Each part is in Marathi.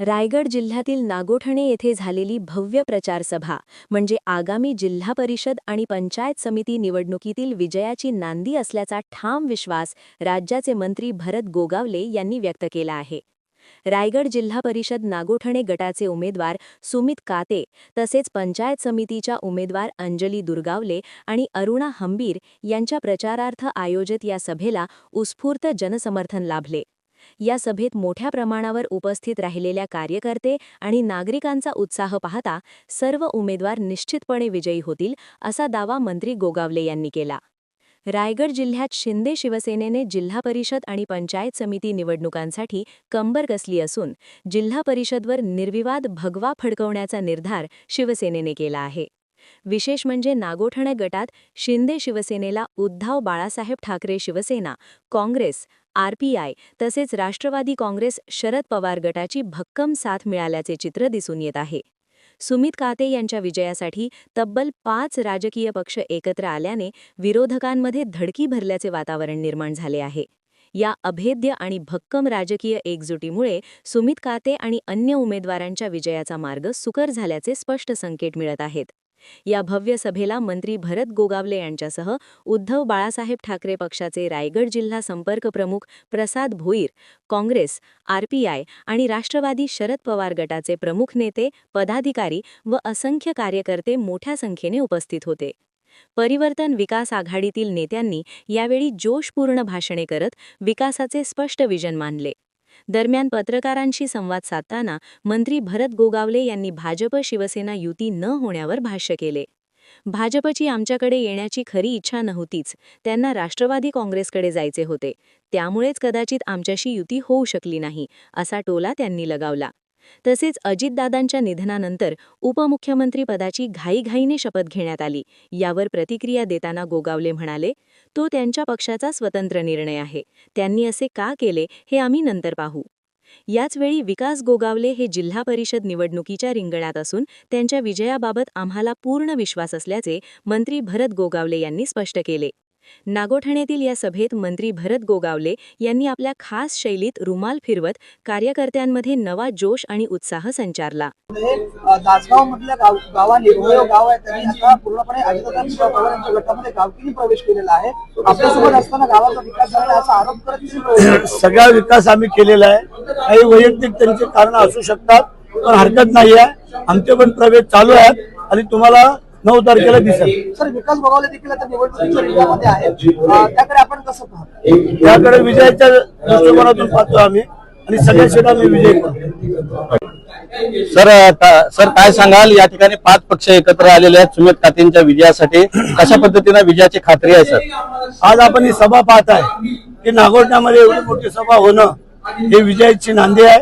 रायगड जिल्ह्यातील नागोठणे येथे झालेली भव्य प्रचार सभा म्हणजे आगामी जिल्हा परिषद आणि पंचायत समिती निवडणुकीतील विजयाची नांदी असल्याचा ठाम विश्वास राज्याचे मंत्री भरत गोगावले यांनी व्यक्त केला आहे. रायगड जिल्हा परिषद नागोठणे गटाचे उमेदवार सुमित काते तसेच पंचायत समितीच्या उमेदवार अंजली दुर्गावले आणि अरुणा हंबीर यांच्या प्रचारार्थ आयोजित या सभेला उत्स्फूर्त जनसमर्थन लाभले. या सभेत मोठ्या प्रमाणावर उपस्थित राहिलेल्या कार्यकर्ते आणि नागरिकांचा उत्साह पाहता सर्व उमेदवार निश्चितपणे विजयी होतील असा दावा मंत्री गोगावले यांनी केला. रायगड जिल्ह्यात शिंदे शिवसेनेने जिल्हा परिषद आणि पंचायत समिती निवडणुकांसाठी कंबर कसली असून जिल्हा परिषदवर निर्विवाद भगवा फडकवण्याचा निर्धार शिवसेनेने केला आहे. विशेष म्हणजे नागोठणे गटात शिंदे शिवसेनेला Uddhav Balasaheb Thackeray Shiv Sena Congress R P I तसेच राष्ट्रवादी काँग्रेस शरद पवार गटाची भक्कम साथ मिळाल्याचे चित्र दिसून येत आहे. सुमित काते यांच्या विजयासाठी तब्बल पाच राजकीय पक्ष एकत्र आल्याने विरोधकांमध्ये धडकी भरल्याचे वातावरण निर्माण झाले आहे. या अभेद्य आणि भक्कम राजकीय एकजुटीमुळे सुमित काते आणि अन्य उमेदवारांच्या विजयाचा मार्ग सुकर झाल्याचे स्पष्ट संकेत मिळत आहेत. या भव्य सभेला मंत्री भरत गोगावले यांच्यासह उद्धव बाळासाहेब ठाकरे पक्षाचे रायगड जिल्हा संपर्क प्रमुख प्रसाद भोईर काँग्रेस आरपीआय आणि राष्ट्रवादी शरद पवार गटाचे प्रमुख नेते पदाधिकारी व असंख्य कार्यकर्ते मोठ्या संख्येने उपस्थित होते. परिवर्तन विकास आघाडीतील नेत्यांनी यावेळी जोशपूर्ण भाषणे करत विकासाचे स्पष्ट विजन मानले. दरम्यान पत्रकारांशी संवाद साधताना मंत्री भरत गोगावले यांनी भाजप शिवसेना युती न होण्यावर भाष्य केले. भाजपची आमच्याकडे येण्याची खरी इच्छा नव्हतीच. त्यांना राष्ट्रवादी काँग्रेसकडे जायचे होते. त्यामुळेच कदाचित आमच्याशी युती होऊ शकली नाही असा टोला त्यांनी लगावला. तसेच अजितदादांच्या निधनानंतर उपमुख्यमंत्री पदाची घाईघाईने शपथ घेण्यात आली. यावर प्रतिक्रिया देताना गोगावले म्हणाले तो त्यांच्या पक्षाचा स्वतंत्र निर्णय आहे. त्यांनी असे का केले हे आम्ही नंतर पाहू याचवेळी विकास गोगावले हे जिल्हा परिषद निवडणुकीच्या रिंगणात असून त्यांच्या विजयाबाबत आम्हाला पूर्ण विश्वास असल्याचे मंत्री भरत गोगावले यांनी स्पष्ट केले. नागोठण्यातील या सभेत मंत्री भरत गोगावले यांनी आपल्या खास शैलीत रुमाल फिरवत कार्यकर्त्यांमध्ये नवा जोश आणि उत्साह संचारला. दासगाव मधल्या गाव गावा निर्भय गाव आहे त्यांनी आता पूर्णपणे अजितदादा पवार यांच्या गटामध्ये गावकीने प्रवेश केलेला आहे. आपल्यासोबत असताना गावाचा विकास झाला असा आरोप करत. सगळा विकास आम्ही केलेला आहे. काही वैयक्तिक त्यांची कारण असू शकतात पण हरकत नाही आहे. आमचे पण प्रवेश चालू आहेत आणि तुम्हाला नऊ तारखेला दिसेल. सर विकास बघावले देखील आता निवडणुकीच्या रिंगामध्ये आहे अं, त्याकडे आपण कसं पाहतो त्याकडे विजयाच्या दृष्टिकोनातून पाहतो आम्ही. आणि सगळ्या शेतात मी विजय करतो. सर सर काय सांगाल? या ठिकाणी पाच पक्ष एकत्र आलेले आहेत. सुमित कातेंच्या विजयासाठी. कशा पद्धतीने विजयाची खात्री आहे सर? आज आपण ही सभा पाहत आहे की नागोठण्यामध्ये एवढी मोठी सभा होणं हे विजयाची नांदी आहे.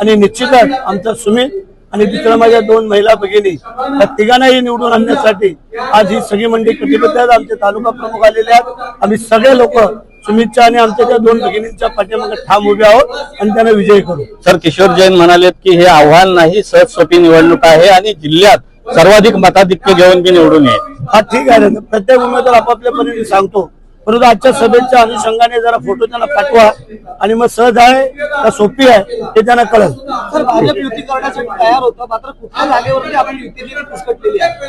आणि निश्चितच आमचा सुमित आणि दुसऱ्या माझ्या दोन महिला भगिनी त्या तिघांनाही निवडून आणण्यासाठी आज ही सगळी मंडळी कटिबद्ध आहेत. आमचे तालुका प्रमुख आलेले आहेत. आम्ही सगळे लोक सुमितच्या आणि आमच्या त्या दोन भगिनींच्या पाठीमागे ठाम उभे आहोत आणि त्यांना विजयी करू. सर किशोर जैन म्हणालेत की हे आव्हान नाही सहज सोपी निवडणूक आहे आणि जिल्ह्यात सर्वाधिक मताधिक्य घेऊन मी निवडून येईल. हा ठीक आहे. प्रत्येक उमेदवार आपापल्या परीने सांगतो परंतु आजच्या सभेच्या अनुषंगाने जरा फोटो त्यांना पाठवा आणि मग सहज आहे का सोपी आहे हे त्यांना कळेल.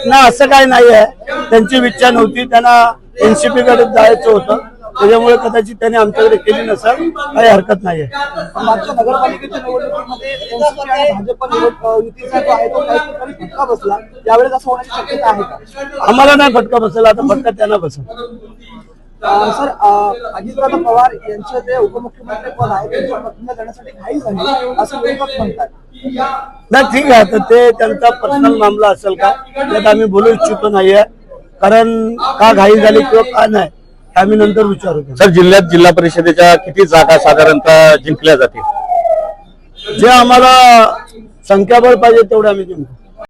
ना असं काय नाही आहे त्यांची इच्छा नव्हती त्यांना एनसीपी कडे जायचं होतं. त्याच्यामुळे कदाचित त्यांनी आमच्याकडे केली नसेल काही हरकत नाही आहे मागच्या नगरपालिकेच्या निवडणुकीमध्ये एनसीपी आणि भाजप निवड अं, युतीचा जो आहे तो काही ठिकाणी फटका बसला. यावेळेस असं होण्याची शक्यता आहे का? आम्हाला नाही फटका बसेल आता फटका त्यांना बसेल. सर अजितदादा पवार यांचं जे उपमुख्यमंत्री पद आहे त्यांच्या प्रतिज्ञा देण्यासाठी घाई झाली असं विरोधक म्हणतात. नाही ठीक आहे. तर ते त्यांचा पर्सनल मामला असेल का? त्यात आम्ही बोलू इच्छितो नाहीये. कारण का घाई झाली किंवा का नाही हे आम्ही नंतर विचारू. सर जिल्ह्यात जिल्हा परिषदेच्या किती जागा साधारणतः जिंकल्या जातील? जे आम्हाला संख्याबळ पाहिजे तेवढं आम्ही जिंकू.